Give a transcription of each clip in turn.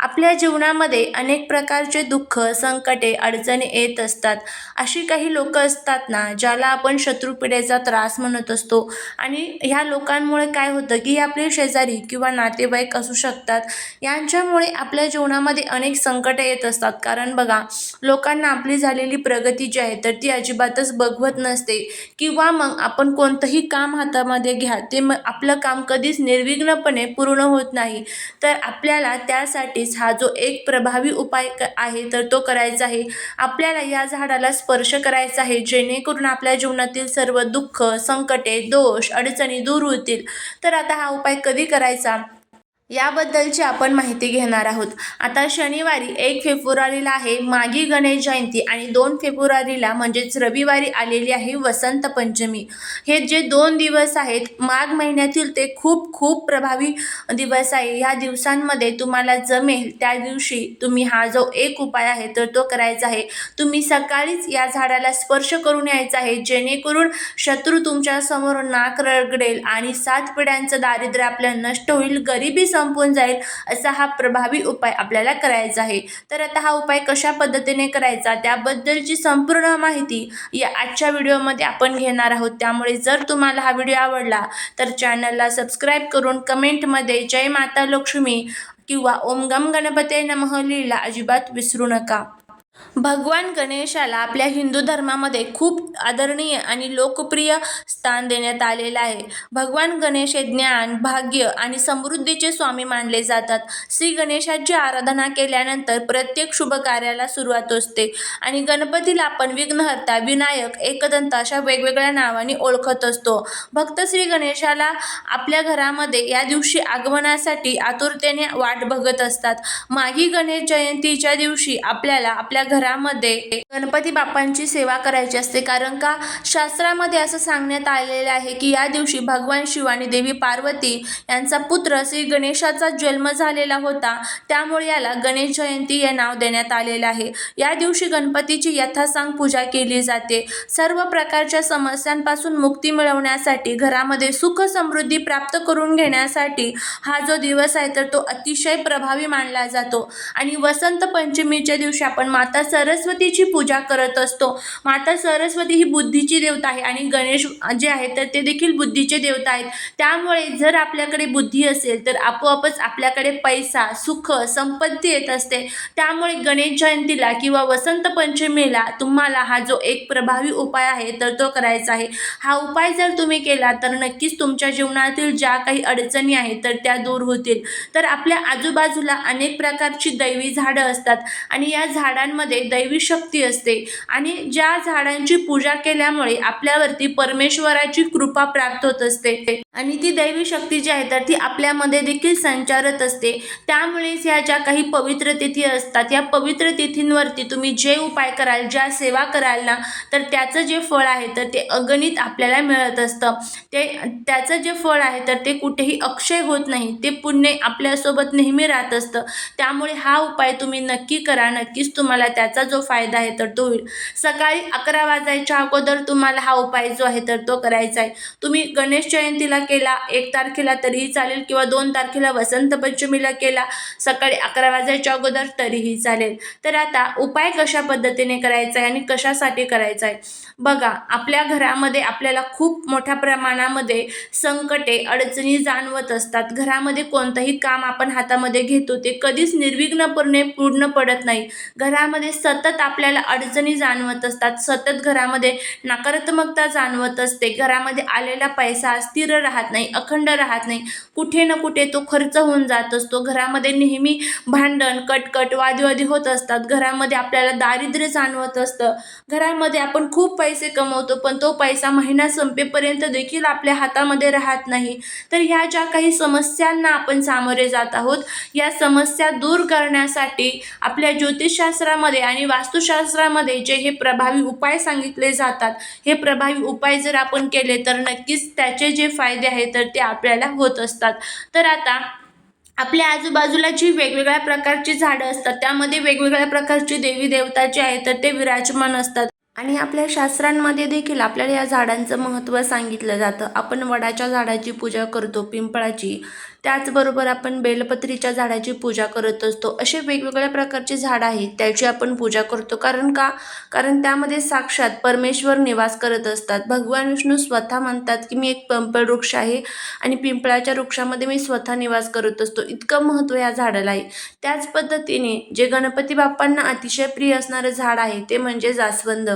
आपल्या जीवनामध्ये अनेक प्रकारचे दुःख संकटे अडचणी येत असतात. अशी काही लोक असतात ना ज्याला आपण शत्रुपिढेचा त्रास म्हणत असतो. आणि ह्या लोकांमुळे काय होतं की आपले शेजारी किंवा नातेवाईक असू शकतात. यांच्यामुळे आपल्या जीवनामध्ये अनेक संकटे येत असतात. कारण बघा लोकांना आपली झालेली प्रगती जी आहे तर ती अजिबातच बघवत नसते. किंवा मग आपण कोणतंही काम हातामध्ये घ्या ते मग आपलं काम कधीच निर्विघ्नपणे पूर्ण होत नाही. तर आपल्याला त्यासाठी प्रॅक्टिस हा जो एक प्रभावी उपाय क आहे तर तो करायचा आहे. आपल्याला या झाडाला स्पर्श करायचा आहे. जेणेकरून आपल्या जीवनातील सर्व दुःख संकटे दोष अडचणी दूर होतील. तर आता हा उपाय कधी करायचा? याबद्दलची आपण माहिती घेणार आहोत. आता शनिवारी एक फेब्रुवारीला आहे मागी गणेश जयंती आणि दोन फेब्रुवारीला म्हणजेच रविवारी आलेली आहे वसंत पंचमी. हे जे दोन दिवस आहेत माघ महिन्यातील ते खूप खूप प्रभावी दिवस आहे. ह्या दिवसांमध्ये तुम्हाला जमेल त्या दिवशी तुम्ही हा जो एक उपाय आहे तर तो करायचा आहे. तुम्ही सकाळीच या झाडाला स्पर्श करून यायचा आहे जेणेकरून शत्रू तुमच्यासमोर नाक रगडेल आणि सात पिढ्यांचं दारिद्र्य आपल्या नष्ट होईल. गरिबी सम संपून जाईल असा हा प्रभावी उपाय आपल्याला करायचा आहे. तर आता हा उपाय कशा पद्धतीने करायचा त्याबद्दलची संपूर्ण माहिती या आजच्या व्हिडिओमध्ये आपण घेणार आहोत. त्यामुळे जर तुम्हाला हा व्हिडिओ आवडला तर चॅनलला सबस्क्राईब करून कमेंटमध्ये जय माता लक्ष्मी किंवा ओम गम गणपते नमः लिहिला अजिबात विसरू नका. भगवान गणेशाला आपल्या हिंदू धर्मामध्ये खूप आदरणीय आणि लोकप्रिय स्थान देण्यात आलेलं आहे. भगवान गणेश हे ज्ञान भाग्य आणि समृद्धीचे स्वामी मानले जातात. श्री गणेशाची आराधना केल्यानंतर प्रत्येक शुभ कार्याला सुरुवात असते आणि गणपतीला आपण विघ्नहर्ता विनायक एकदंत अशा वेगवेगळ्या नावाने ओळखत असतो. भक्त श्री गणेशाला आपल्या घरामध्ये या दिवशी आगमनासाठी आतुरतेने वाट बघत असतात. माही गणेश जयंतीच्या दिवशी आपल्याला आपल्या घरामध्ये गणपती बाप्पांची सेवा करायची असते. कारण का? शास्त्रामध्ये असं सांगण्यात आलेलं आहे की या दिवशी भगवान शिव आणि देवी पार्वती यांचा पुत्र श्री गणेशाचा जन्म झालेला होता. त्यामुळे याला गणेश जयंती हे नाव देण्यात आलेलं आहे. या दिवशी गणपतीची यथासांग पूजा केली जाते. सर्व प्रकारच्या समस्यांपासून मुक्ती मिळवण्यासाठी घरामध्ये सुख समृद्धी प्राप्त करून घेण्यासाठी हा जो दिवस आहे तर तो अतिशय प्रभावी मानला जातो. आणि वसंत पंचमीच्या दिवशी आपण माता सरस्वतीची पूजा करत असतो. माता सरस्वती ही बुद्धीची देवता आहे आणि गणेश जे आहे तर ते देखील बुद्धीचे देवता आहेत. त्यामुळे जर आपल्याकडे बुद्धी असेल तर आपोआपच आपल्याकडे पैसा सुख संपत्ती येत असते. त्यामुळे गणेश जयंतीला किंवा वसंत पंचमीला तुम्हाला हा जो एक प्रभावी उपाय आहे तर तो करायचा आहे. हा उपाय जर तुम्ही केला तर नक्कीच तुमच्या जीवनातील ज्या काही अडचणी आहेत तर त्या दूर होतील. तर आपल्या आजूबाजूला अनेक प्रकारची दैवी झाडं असतात आणि या झाडांमध्ये दैवी शक्ती असते. आणि ज्या झाडांची पूजा केल्यामुळे आपल्यावरती परमेश्वराची कृपा प्राप्त होत असते. आणि ती दैवी शक्ती जी आहे तर ती आपल्यामध्ये देखील संचारत असते. त्यामुळेच या ज्या काही पवित्र तिथी असतात या पवित्र तिथींवरती तुम्ही जे उपाय कराल ज्या सेवा कराल ना तर त्याचं जे फळ आहे तर ते अगणित आपल्याला मिळत असतं. ते त्याचं जे फळ आहे तर ते कुठेही अक्षय होत नाही. ते पुण्य आपल्यासोबत नेहमी राहत असतं. त्यामुळे हा उपाय तुम्ही नक्की करा. नक्कीच तुम्हाला त्याचा जो फायदा आहे तर तो होईल. सकाळी अकरा वाजायच्या अगोदर तुम्हाला हा उपाय जो आहे तर तो करायचा आहे. तुम्ही गणेश जयंतीला केला एक तारखेला तरीही चालेल किंवा दोन तारखेला वसंत पंचमीला केला सकाळी अकरा वाजायच्या अगोदर तरीही चालेल. तर आता उपाय कशा पद्धतीने करायचा आहे आणि कशासाठी करायचा आहे? बघा आपल्या घरामध्ये आपल्याला खूप मोठ्या प्रमाणामध्ये संकटे अडचणी जाणवत असतात. घरामध्ये कोणतंही काम आपण हातामध्ये घेतो ते कधीच निर्विघ्नपूर्णे पूर्ण पडत नाही. घरामध्ये सतत आपल्याला अडचणी जाणवत असतात. सतत घरामध्ये नकारात्मकता जाणवत असते. घरामध्ये आलेला पैसा स्थिर राहत राहत नाही अखंड राहत नाही. कुठे ना कुठे तो खर्च होऊन जात असतो. घरामध्ये नेहमी भांडण कटकट वादीवादी होत असतात. घरामध्ये आपल्याला दारिद्र्य जाणवत असतं. घरामध्ये आपण खूप पैसे कमवतो पण तो पैसा महिना संपेपर्यंत देखील आपल्या हातामध्ये राहत नाही. तर ह्या ज्या काही समस्यांना आपण सामोरे जात आहोत या समस्या दूर करण्यासाठी आपल्या ज्योतिषशास्त्रामध्ये आणि वास्तुशास्त्रामध्ये जे हे प्रभावी उपाय सांगितले जातात हे प्रभावी उपाय जर आपण केले तर नक्कीच त्याचे जे फायदे आहेत तर ते आपल्याला होत असतात. तर आता आपल्या आजूबाजूला जी वेगवेगळ्या प्रकारची झाडं असतात त्यामध्ये वेगवेगळ्या प्रकारची देवी देवता जे आहेत तर ते विराजमान असतात. आणि आपल्या शास्त्रांमध्ये देखील आपल्याला या झाडांचं महत्त्व सांगितलं जातं. आपण वडाच्या झाडाची पूजा करतो पिंपळाची. त्याचबरोबर आपण बेलपत्रीच्या झाडाची पूजा करत असतो. असे वेगवेगळ्या प्रकारचे झाडं आहेत त्याची आपण पूजा करतो. कारण का? कारण त्यामध्ये साक्षात परमेश्वर निवास करत असतात. भगवान विष्णू स्वतः म्हणतात की मी एक पिंपळ वृक्ष आहे आणि पिंपळाच्या वृक्षामध्ये मी स्वतः निवास करत असतो. इतकं महत्त्व या झाडाला आहे. त्याच पद्धतीने जे गणपती बाप्पांना अतिशय प्रिय असणारं झाड आहे ते म्हणजे जास्वंद.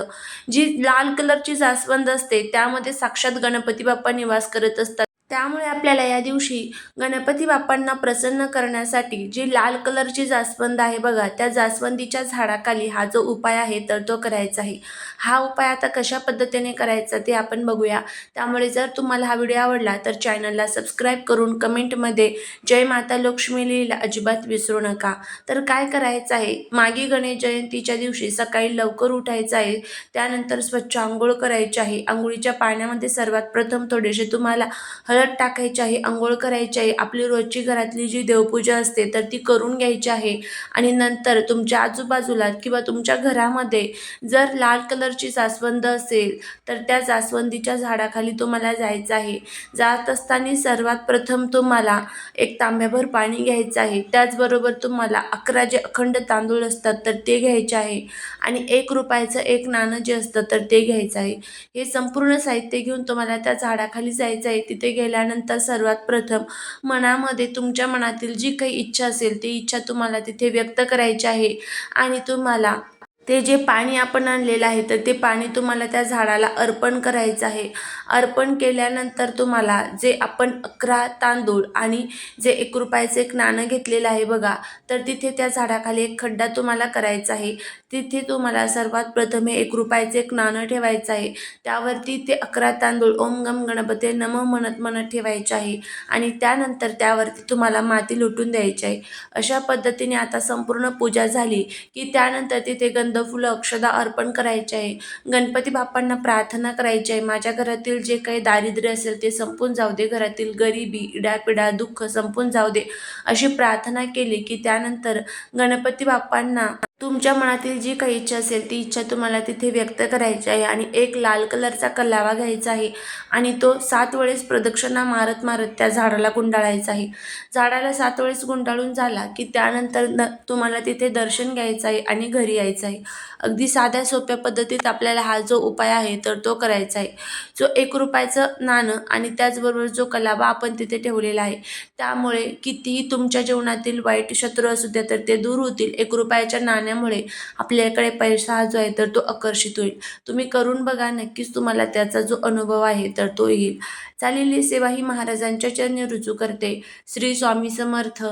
जी लाल कलरची जास्वंद असते त्यामध्ये साक्षात गणपती बाप्पा निवास करत असतात. त्यामुळे आपल्याला या दिवशी गणपती बाप्पांना प्रसन्न करण्यासाठी जी लाल कलरची जास्वंद आहे बघा त्या जास्वंदीच्या झाडाखाली हा जो उपाय आहे तर तो करायचा आहे. हा उपाय आता कशा पद्धतीने करायचा ते आपण बघूया. त्यामुळे जर तुम्हाला हा व्हिडिओ आवडला तर चॅनलला सबस्क्राईब करून कमेंटमध्ये जय माता लक्ष्मी लिहिला अजिबात विसरू नका. तर काय करायचं आहे? मागी गणेश जयंतीच्या दिवशी सकाळी लवकर उठायचं आहे. त्यानंतर स्वच्छ आंघोळ करायची आहे. आंघोळीच्या पाण्यामध्ये सर्वात प्रथम थोडेसे तुम्हाला हळद टाकायची आहे आंघोळ करायची आहे. आपली रोजची घरातली जी देवपूजा असते तर ती करून घ्यायची आहे. आणि नंतर तुमच्या आजूबाजूला किंवा तुमच्या घरामध्ये जर लाल कलरची जास्वंद असेल तर त्या जास्वंदीच्या झाडाखाली तुम्हाला जायचं आहे. जात असताना सर्वात प्रथम तुम्हाला एक तांब्याभर पाणी घ्यायचं आहे. त्याचबरोबर तुम्हाला अकरा जे अखंड तांदूळ असतात तर ते घ्यायचे आहे. आणि एक रुपयाचं एक नाणं जे असतं तर ते घ्यायचं आहे. हे संपूर्ण साहित्य घेऊन तुम्हाला त्या झाडाखाली जायचं आहे. तिथे गेल्यानंतर सर्वात प्रथम मनामध्ये तुमच्या मनातील जी काही इच्छा असेल ती इच्छा तुम्हाला तिथे व्यक्त करायची आहे आणि तुम्हाला ते जे पाणी आपण आणलेलं आहे तर ते पाणी तुम्हाला त्या झाडाला अर्पण करायचं आहे. अर्पण केल्यानंतर तुम्हाला जे आपण अकरा तांदूळ आणि जे एक रुपयाचं एक नाणं घेतलेलं आहे बघा तर तिथे त्या झाडाखाली एक खड्डा तुम्हाला करायचा आहे. तिथे तुम्हाला सर्वात प्रथम हे एक रुपयाचं एक नाणं ठेवायचं आहे. त्यावरती ते अकरा तांदूळ ओम गम गणपते नम म्हणत म्हणत ठेवायचे आहे आणि त्यानंतर त्यावरती तुम्हाला माती लुटून द्यायची आहे. अशा पद्धतीने आता संपूर्ण पूजा झाली की त्यानंतर तिथे गंध फुलं अक्षदा अर्पण करायचे आहे. गणपती बाप्पांना प्रार्थना करायची आहे. माझ्या घरातील जे काही दारिद्र्य असेल ते संपून जाऊ दे. घरातील गरिबी इडापिडा दुःख संपून जाऊ दे. अशी प्रार्थना केली की त्यानंतर गणपती बाप्पांना तुमच्या मनातील जी काही इच्छा असेल ती इच्छा तुम्हाला तिथे व्यक्त करायची आहे आणि एक लाल कलरचा कलावा घ्यायचा आहे आणि तो सात वेळेस प्रदक्षिणा मारत मारत त्या झाडाला गुंडाळायचा आहे. झाडाला सात वेळेस गुंडाळून झाला की त्यानंतर न तुम्हाला तिथे दर्शन घ्यायचं आहे आणि घरी यायचं आहे. अगदी साध्या सोप्या पद्धतीत आपल्याला हा जो उपाय आहे तर तो करायचा आहे. जो एक रुपयाचं नाणं आणि त्याचबरोबर जो कलावा आपण तिथे ठेवलेला आहे त्यामुळे कितीही तुमच्या जीवनातील वाईट शत्रू असू द्या तर ते दूर होतील. एक रुपयाच्या नाण्यामुळे आपल्याकडे पैसा हा जो आहे तर तो आकर्षित होईल. तुम्ही करून बघा नक्कीच तुम्हाला त्याचा जो अनुभव आहे तर तो येईल. चालेली सेवा ही महाराजांच्या चरणी रुजू करते. श्री स्वामी समर्थ.